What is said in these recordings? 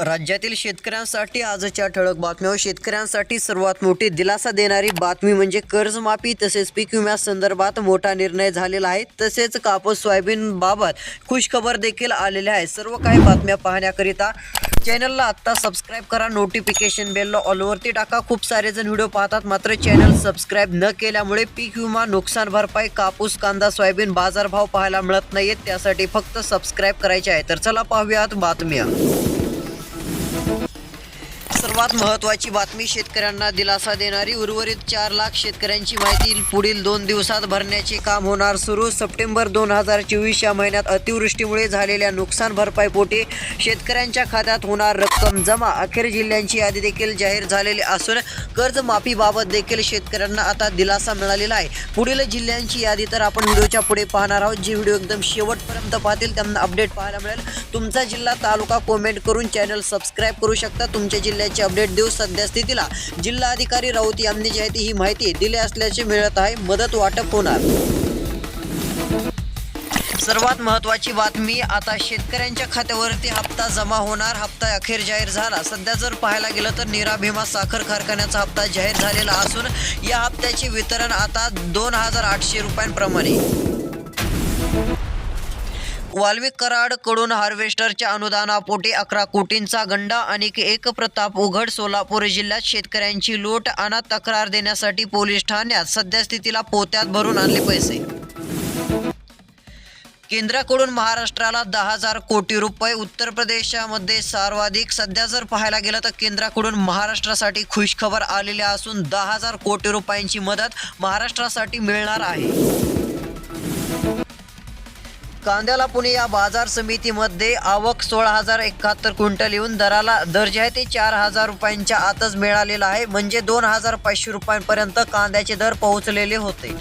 राज्यातील शेतकऱ्यांसाठी आजच्या ठळक बातम्या शेतकऱ्यांसाठी सर्वात मोठी दिलासा देणारी बातमी म्हणजे कर्जमाफी तसेच पीक विम्यासंदर्भात मोठा निर्णय झालेला आहे. तसेच कापूस सोयाबीन बाबत खुशखबर देखील आलेल्या आहे. सर्व काही बातम्या पाहण्याकरिता चॅनलला आत्ता सबस्क्राईब करा. नोटिफिकेशन बेलला ऑलवरती टाका. खूप सारे जण व्हिडिओ पाहतात मात्र चॅनल सबस्क्राईब न केल्यामुळे पीक विमा नुकसान भरपाई कापूस कांदा सोयाबीन बाजारभाव पाहायला मिळत नाहीत. त्यासाठी फक्त सबस्क्राईब करायचे आहे. तर चला पाहूयात बातम्या. सर्वात महत्त्वाची बातमी शेतकऱ्यांना दिलासा देणारी उर्वरित चार लाख शेतकऱ्यांची माहिती. पुढील दोन दिवसात भरण्याचे काम होणार सुरू. सप्टेंबर दोन हजार चोवीस या महिन्यात अतिवृष्टीमुळे झालेल्या नुकसान भरपाईपोटी शेतकऱ्यांच्या खात्यात होणार रक्कम जमा. अखेर जिल्ह्यांची यादी देखील जाहीर झालेली असून कर्जमाफीबाबत देखील शेतकऱ्यांना आता दिलासा मिळालेला आहे. पुढील जिल्ह्यांची यादी तर आपण व्हिडिओच्या पुढे पाहणार आहोत. जे व्हिडिओ एकदम शेवटपर्यंत पाहतील त्यांना अपडेट पाहायला मिळेल. तुमचा जिल्हा तालुका कॉमेंट करून चॅनल सबस्क्राईब करू शकता. तुमच्या जिल्ह्याची अपडेट देऊ सध्या स्थितीला. राऊत यांनी जी आहे ती ही माहिती दिली असल्याचे मिळत आहे. मदत वाटप होणार. सर्वात महत्त्वाची बातमी आता शेतकऱ्यांच्या खात्यावरती हप्ता जमा होणार. हप्ता अखेर जाहीर झाला. सध्या जर पाहायला गेलं तर नीरा भीमा साखर कारखान्याचा हप्ता जाहीर झालेला असून या हप्त्याचे वितरण आता दोन हजार आठशे रुपयांप्रमाणे. वाल्मिक कराडकडून हार्वेस्टरच्या अनुदानापोटी अकरा कोटींचा गंडा आणि एक प्रताप उघड सोलापूर जिल्ह्यात शेतकऱ्यांची लूट अना तक्रार देण्यासाठी पोलीस ठाण्यात सध्या स्थितीला पोत्यात भरून आणले पैसे. केंद्राकडून महाराष्ट्राला दहा हजार कोटी रुपये उत्तर प्रदेशामध्ये सर्वाधिक. सध्या जर पाहायला गेलं तर केंद्राकडून महाराष्ट्रासाठी खुशखबर आलेली असून दहा हजार कोटी रुपयांची मदत महाराष्ट्रासाठी मिळणार आहे. कांद्याला पुणे या बाजार समितीमध्ये आवक सोळा हजार एकाहत्तर क्विंटल येऊन दराला दर्जा आहे. ते चार हजार रुपयांच्या आतच मिळालेला आहे. म्हणजे दोन हजार पाचशे रुपयांपर्यंत कांद्याचे दर पोहोचलेले होते.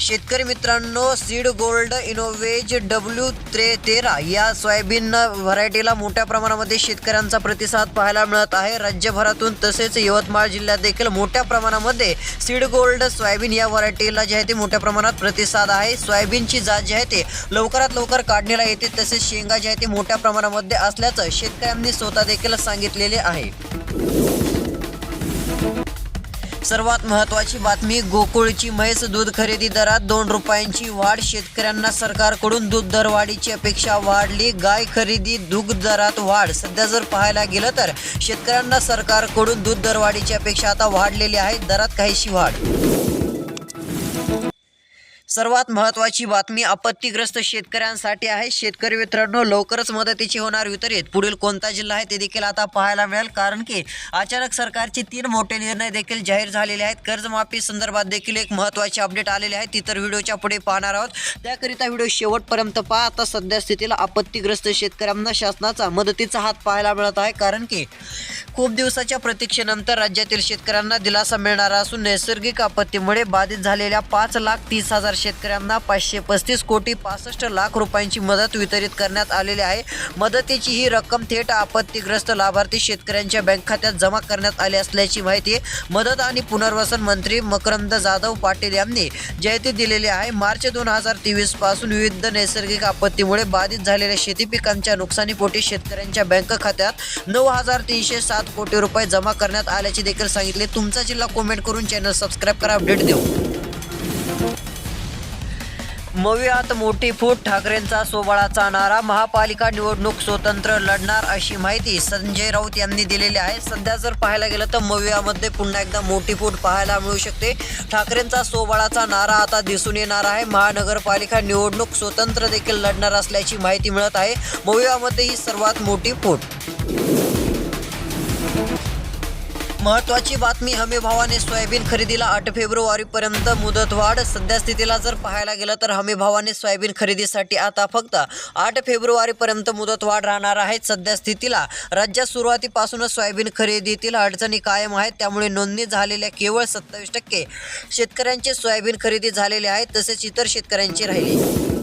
शेतकरी मित्रांनो सीड गोल्ड इनोवेज डब्ल्यू त्रे तेरा या सोयाबीन व्हरायटीला मोठ्या प्रमाणामध्ये शेतकऱ्यांचा प्रतिसाद पाहायला मिळत आहे. राज्यभरातून तसेच यवतमाळ जिल्ह्यात देखील मोठ्या प्रमाणामध्ये सीड गोल्ड सोयाबीन या व्हरायटीला जे आहे ते मोठ्या प्रमाणात प्रतिसाद आहे. सोयाबीनची जात जी आहे ते लवकरात लवकर काढणीला येते तसेच शेंगा जे आहे ते मोठ्या प्रमाणामध्ये असल्याचं शेतकऱ्यांनी स्वतः देखील सांगितलेले आहे. सर्वात महत्त्वाची बातमी गोकुळची म्हैस दूध खरेदी दरात दोन रुपयांची वाढ. शेतकऱ्यांना सरकारकडून दूध दरवाढीची अपेक्षा वाढली. गाय खरेदी दूध दरात वाढ. सध्या जर पाहायला गेलं तर शेतकऱ्यांना सरकारकडून दूध दरवाढीची अपेक्षा आता वाढलेली आहे. दरात काहीशी वाढ. सर्वात महत्त्वाची बातमी आपत्तीग्रस्त शेतकऱ्यांसाठी आहे. शेतकरी मित्रांनो लवकरच मदतीची होणार वितरित. पुढील कोणता जिल्हा आहे ते देखील आता पाहायला मिळेल. कारण की अचानक सरकारचे तीन मोठे निर्णय देखील जाहीर झालेले आहेत. कर्जमाफी संदर्भात देखील एक महत्त्वाची अपडेट आलेली आहे. ती तर व्हिडिओच्या पुढे पाहणार आहोत. त्याकरिता व्हिडिओ शेवटपर्यंत पहा. आता सध्या स्थितीला आपत्तीग्रस्त शेतकऱ्यांना शासनाचा मदतीचा हात पाहायला मिळत आहे. कारण की खूप दिवसाच्या प्रतीक्षेनंतर राज्यातील शेतकऱ्यांना दिलासा मिळणार असून नैसर्गिक आपत्तीमुळे बाधित झालेल्या पाच लाख तीस हजार शेतकऱ्यांना पाचशे पस्तीस कोटी पासष्ट लाख रुपयांची मदत वितरित करण्यात आलेली आहे. मदतीची ही रक्कम थेट आपत्तीग्रस्त लाभार्थी शेतकऱ्यांच्या बँक खात्यात जमा करण्यात आली असल्याची माहिती मदत आणि पुनर्वसन मंत्री मकरंद जाधव पाटील यांनी जयती दिलेली आहे. मार्च दोन हजार तेवीसपासून विविध नैसर्गिक आपत्तीमुळे बाधित झालेल्या शेती पिकांच्या नुकसानीपोटी शेतकऱ्यांच्या बँक खात्यात नऊ हजार तीनशे सात कोटी रुपये जमा करण्यात आल्याचे देखील सांगितले. तुमचा जिल्हा कमेंट करून चॅनल सबस्क्राईब करा. अपडेट देऊ. मवियात मोठी फूट ठाकरेंचा सोबळाचा नारा. महापालिका निवडणूक स्वतंत्र लढणार अशी माहिती संजय राऊत यांनी दिलेली आहे. सध्या जर पाहायला गेलं तर मवियामध्ये पुन्हा एकदा मोठी फूट पाहायला मिळू शकते. ठाकरेंचा सोबळाचा नारा आता दिसून येणार आहे. महानगरपालिका निवडणूक स्वतंत्र देखील लढणार असल्याची माहिती मिळत आहे. मवियामध्ये ही सर्वात मोठी फूट. महत्त्वाची बातमी हमी भावाने सोयाबीन खरेदीला आठ फेब्रुवारीपर्यंत मुदतवाढ. सध्या स्थितीला जर पाहायला गेलं तर हमी भावाने सोयाबीन खरेदीसाठी आता फक्त आठ फेब्रुवारीपर्यंत मुदतवाढ राहणार आहे. सध्या स्थितीला राज्यात सुरुवातीपासूनच सोयाबीन खरेदीतील अडचणी कायम आहेत. त्यामुळे नोंदणी झालेल्या केवळ सत्तावीस टक्के शेतकऱ्यांचे सोयाबीन खरेदी झालेले आहेत तसेच इतर शेतकऱ्यांची राहिली.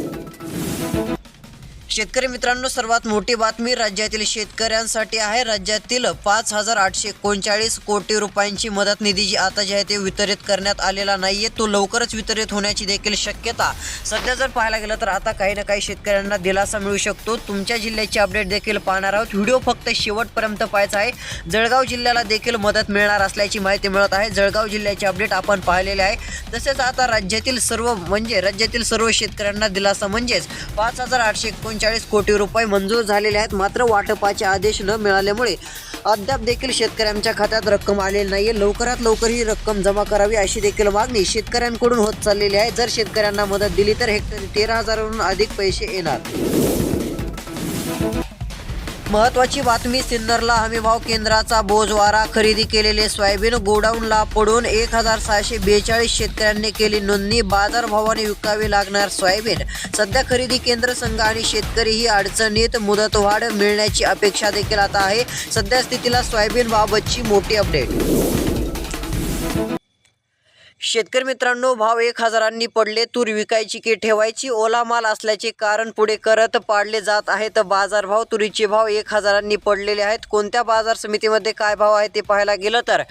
शेतकरी मित्रांनो सर्वात मोठी बातमी राज्यातील शेतकऱ्यांसाठी आहे. राज्यातील पाच हजार आठशे एकोणचाळीस कोटी रुपयांची मदत निधी जी आता जी आहे ते वितरित करण्यात आलेला नाहीये. तो लवकरच वितरित होण्याची देखील शक्यता सध्या जर पाहायला गेलं तर आता काही ना काही शेतकऱ्यांना दिलासा मिळू शकतो. तुमच्या जिल्ह्याची अपडेट देखील पाहणार आहोत. व्हिडिओ फक्त शेवटपर्यंत पाहायचा आहे. जळगाव जिल्ह्याला देखील मदत मिळणार असल्याची माहिती मिळत आहे. जळगाव जिल्ह्याची अपडेट आपण पाहिलेले आहे. तसेच आता राज्यातील सर्व म्हणजे राज्यातील सर्व शेतकऱ्यांना दिलासा म्हणजेच पाच हजार आठशे एकोणचाळीस कोटी रुपये मंजूर झालेले आहेत. मात्र वाटपाचे आदेश न मिळाल्यामुळे अद्याप देखील शेतकऱ्यांच्या खात्यात रक्कम आलेली नाहीये. लवकरात लवकर ही रक्कम जमा करावी अशी देखील मागणी शेतकऱ्यांकडून होत चाललेली आहे. जर शेतकऱ्यांना मदत दिली तर हेक्टरी तेरा हजारांहून अधिक पैसे येणार. महत्वाची बातमी सिन्नरला हमीभाव केंद्राचा बोजवारा. खरेदी केलेले सोयाबीन गोडाऊनला पडून एक हजार सहाशे बेचाळीस शेतकऱ्यांनी केली नोंदणी. बाजारभावाने विकावी लागणार सोयाबीन. सध्या खरेदी केंद्र संघ आणि शेतकरी ही अडचणीत मुदतवाढ मिळण्याची अपेक्षा देखील आता आहे. सध्या स्थितीला सोयाबीन बाबतची मोठी अपडेट. शेतकरी मित्रांनो भाव एक हजारांनी पडले. तूर विकायची की ठेवायची? ओला माल असल्याचे कारण पुढे करत पाडले जात आहेत. बाजारभाव तुरीचे भाव एक हजारांनी पडलेले आहेत. कोणत्या बाजार समितीमध्ये काय भाव आहे ते पाहायला गेलं तर?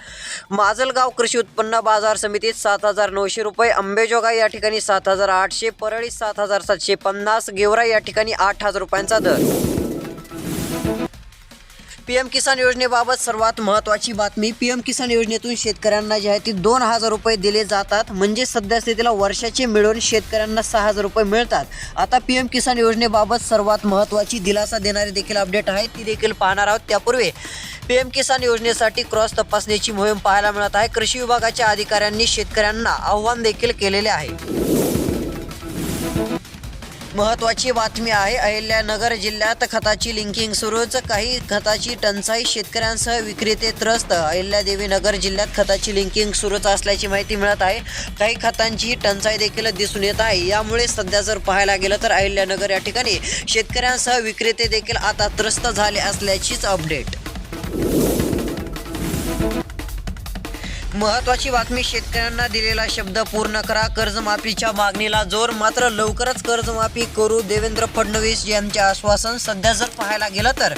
माजलगाव कृषी उत्पन्न बाजार समितीत सात हजार नऊशे रुपये अंबेजोगा या ठिकाणी सात हजार आठशे परळी सात हजार सातशे पन्नास गेवरा या ठिकाणी आठ हजार रुपयांचा दर. पीएम किसान योजनेबाबत सर्वात महत्त्वाची बातमी पीएम किसान योजनेतून शेतकऱ्यांना जे आहे ती दोन हजार रुपये दिले जातात. म्हणजे सध्या स्थितीला वर्षाचे मिळून शेतकऱ्यांना सहा हजार रुपये मिळतात. आता पीएम किसान योजनेबाबत सर्वात महत्त्वाची दिलासा देणारी देखील अपडेट आहे ती देखील पाहणार आहोत. त्यापूर्वी पीएम किसान योजनेसाठी क्रॉस तपासणीची मोहीम पाहायला मिळत आहे. कृषी विभागाच्या अधिकाऱ्यांनी शेतकऱ्यांना आव्हान देखील केलेले आहे. महत्वाची बातमी आहे. अहिल्यानगर जिल्ह्यात खताची लिंकिंग सुरूच. काही खताची टंचाई शेतकऱ्यांसह विक्रेते त्रस्त. अहिल्यादेवी नगर जिल्ह्यात खताची लिंकिंग सुरूच असल्याची माहिती मिळत आहे. काही खतांची टंचाई देखील दिसून येत आहे. यामुळे सध्या जर पाहायला गेलं तर अहिल्यानगर या ठिकाणी शेतकऱ्यांसह विक्रेते देखील आता त्रस्त झाले असल्याचीच अपडेट. महत्वाची बातमी शेतकऱ्यांना दिलेला शब्द पूर्ण करा. कर्जमाफीच्या मागणीला जोर मात्र लवकरच कर्जमाफी करू देवेंद्र फडणवीस यांचे आश्वासन सध्या जर पाहायला गेलं तर.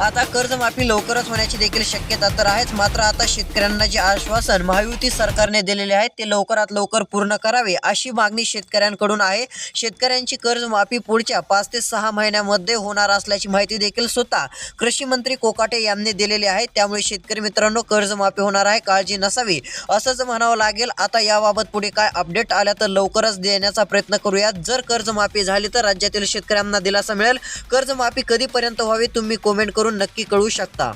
आता कर्जमाफी लवकरच होण्याची देखील शक्यता तर आहेच. मात्र आता शेतकऱ्यांना जे आश्वासन महायुती सरकारने दिलेले आहे ते लवकरात लवकर पूर्ण करावे अशी मागणी शेतकऱ्यांकडून आहे. शेतकऱ्यांची कर्जमाफी पुढच्या पाच ते सहा महिन्यामध्ये होणार असल्याची माहिती देखील स्वतः कृषी मंत्री कोकाटे यांनी दिलेली आहे. त्यामुळे शेतकरी मित्रांनो कर्जमाफी होणार आहे काळजी नसावी असंच म्हणावं लागेल. आता याबाबत पुढे काय अपडेट आल्या तर लवकरच देण्याचा प्रयत्न करूयात. जर कर्जमाफी झाली तर राज्यातील शेतकऱ्यांना दिलासा मिळेल. कर्जमाफी कधीपर्यंत व्हावी तुम्ही कमेंट करून नक्की कळू शकता.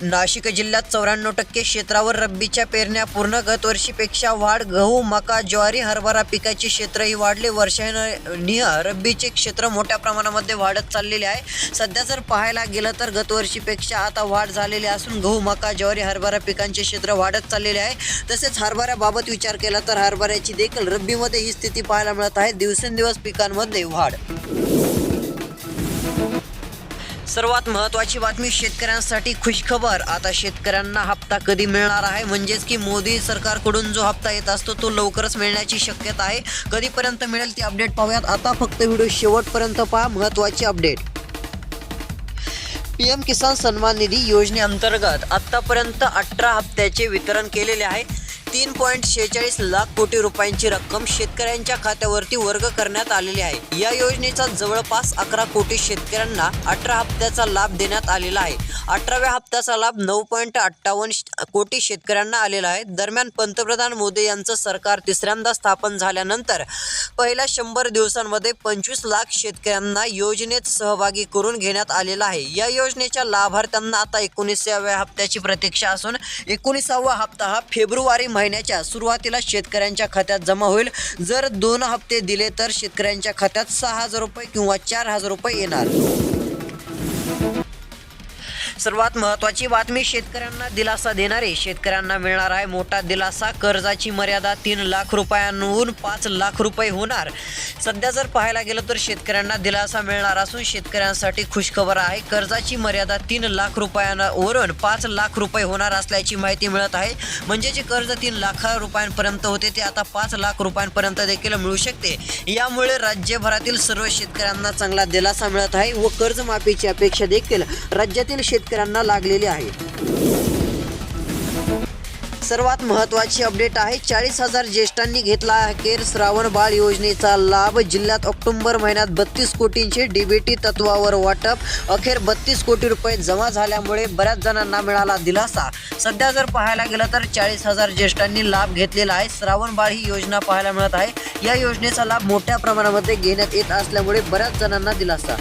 नाशिक जिल्ह्यात चौऱ्याण्णव टक्के क्षेत्रावर रब्बीच्या पेरण्या पूर्ण गतवर्षीपेक्षा वाढ गहू मका ज्वारी हरभरा पिकाचे क्षेत्रही वाढले. वर्षानिय रब्बीचे क्षेत्र मोठ्या प्रमाणामध्ये वाढत चाललेले आहे. सध्या जर पाहायला गेलं तर गतवर्षीपेक्षा आता वाढ झालेली असून गहू मका ज्वारी हरभरा पिकांचे क्षेत्र वाढत चाललेले आहे. तसेच हरभऱ्याबाबत विचार केला तर हरभऱ्याची देखील रब्बीमध्ये ही स्थिती पाहायला मिळत आहे. दिवसेंदिवस पिकांमध्ये वाढ. सर्वात महत्त्वाची बातमी शेतकऱ्यांसाठी खुशखबर. आता शेतकऱ्यांना हप्ता कधी मिळणार आहे? म्हणजेच की मोदी सरकारकडून जो हप्ता येत असतो तो लवकरच मिळण्याची शक्यता आहे. कधीपर्यंत मिळेल ती अपडेट पाहूयात. आता फक्त व्हिडिओ शेवटपर्यंत पहा. महत्त्वाची अपडेट. पी एम किसान सन्मान निधी योजनेअंतर्गत आत्तापर्यंत अठरा हप्त्याचे वितरण केलेले आहे. तीन पॉईंट शेहेचाळीस लाख कोटी रुपयांची रक्कम शेतकऱ्यांच्या खात्यावरती वर्ग करण्यात आलेली आहे. या योजनेचा जवळपास अकरा कोटी शेतकऱ्यांना अठरा हप्त्याचा लाभ देण्यात आलेला आहे. अठराव्या हप्त्याचा लाभ नऊ पॉईंट अठ्ठावन्न कोटी शेतकऱ्यांना आलेला आहे. दरम्यान पंतप्रधान मोदी यांचं सरकार तिसऱ्यांदा स्थापन झाल्यानंतर पहिल्या शंभर दिवसांमध्ये पंचवीस लाख शेतकऱ्यांना योजनेत सहभागी करून घेण्यात आलेला आहे. या योजनेच्या लाभार्थ्यांना आता एकोणीसाव्या हप्त्याची प्रतीक्षा असून एकोणीसावा हप्ता हा फेब्रुवारी महिन्याच्या सुरुवातीला शेतकऱ्यांच्या खात्यात जमा होईल. जर दोन हप्ते दिले तर शेतकऱ्यांच्या खात्यात सहा हजार रुपये किंवा चार हजार रुपये येणार. सर्वात महत्त्वाची बातमी शेतकऱ्यांना दिलासा देणारे. शेतकऱ्यांना मिळणार आहे मोठा दिलासा. कर्जाची मर्यादा तीन लाख रुपयांहून पाच लाख रुपये होणार. सध्या जर पाहायला गेलं तर शेतकऱ्यांना दिलासा मिळणार असून शेतकऱ्यांसाठी खुशखबर आहे. कर्जाची मर्यादा तीन लाख रुपयांवरून पाच लाख रुपये होणार असल्याची माहिती मिळत आहे. म्हणजे जे कर्ज तीन लाख रुपयांपर्यंत होते ते आता पाच लाख रुपयांपर्यंत देखील मिळू शकते. यामुळे राज्यभरातील सर्व शेतकऱ्यांना चांगला दिलासा मिळत आहे व कर्जमाफीची अपेक्षा देखील राज्यातील शेतकऱ्यांना लागलेली आहे. सर्वात महत्त्वाची अपडेट आहे चाळीस हजार ज्येष्ठांनी घेतला अखेर श्रावण बाळ योजनेचा लाभ. जिल्ह्यात ऑक्टोबर महिन्यात बत्तीस कोटींचे डीबीटी तत्वावर वाटप. अखेर बत्तीस कोटी रुपये जमा झाल्यामुळे बऱ्याच जणांना मिळाला दिलासा. सध्या जर पाहायला गेलं तर चाळीस हजार ज्येष्ठांनी लाभ घेतलेला आहे. श्रावण बाळ ही योजना पाहायला मिळत आहे. या योजनेचा लाभ मोठ्या प्रमाणामध्ये घेण्यात येत असल्यामुळे बऱ्याच जणांना दिलासा.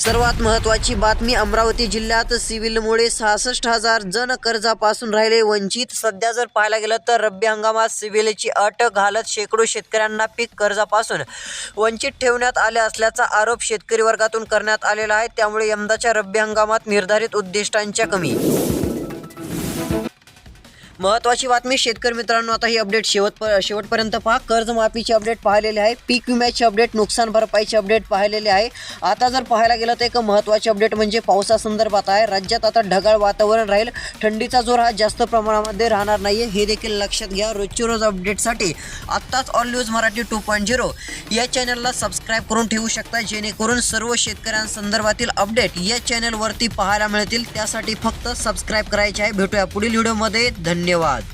सर्वात महत्त्वाची बातमी अमरावती जिल्ह्यात सिव्हिलमुळे सहासष्ट हजार जण कर्जापासून राहिले. वंचित सध्या जर पाहायला गेलं तर रब्बी हंगामात सिव्हिलची अट घालत शेकडो शेतकऱ्यांना पीक कर्जापासून वंचित ठेवण्यात आले असल्याचा आरोप शेतकरी वर्गातून करण्यात आलेला आहे. त्यामुळे यंदाच्या रब्बी हंगामात निर्धारित उद्दिष्टांच्या कमी. महत्त्वाची बातमी शेतकरी मित्रांनो आता ही अपडेट शेवट शेवटपर्यंत पहा. कर्जमाफीची अपडेट पाहिलेली आहे. पीक विम्याची अपडेट नुकसान भरपाईची अपडेट पाहिलेली आहे. आता जर पाहायला गेलं तर एक महत्त्वाचे अपडेट म्हणजे पावसासंदर्भात आहे. राज्यात आता ढगाळ वातावरण राहील. थंडीचा जोर हा जास्त प्रमाणामध्ये राहणार नाही हे देखील लक्षात घ्या. रोजची रोज अपडेटसाठी आत्ताच all news Marathi two point zero या चॅनलला सबस्क्राईब करून ठेवू शकता. जेणेकरून सर्व शेतकऱ्यांसंदर्भातील अपडेट या चॅनलवरती पाहायला मिळतील. त्यासाठी फक्त सबस्क्राईब करायचे आहे. भेटूया पुढील व्हिडिओमध्ये धन्यवाद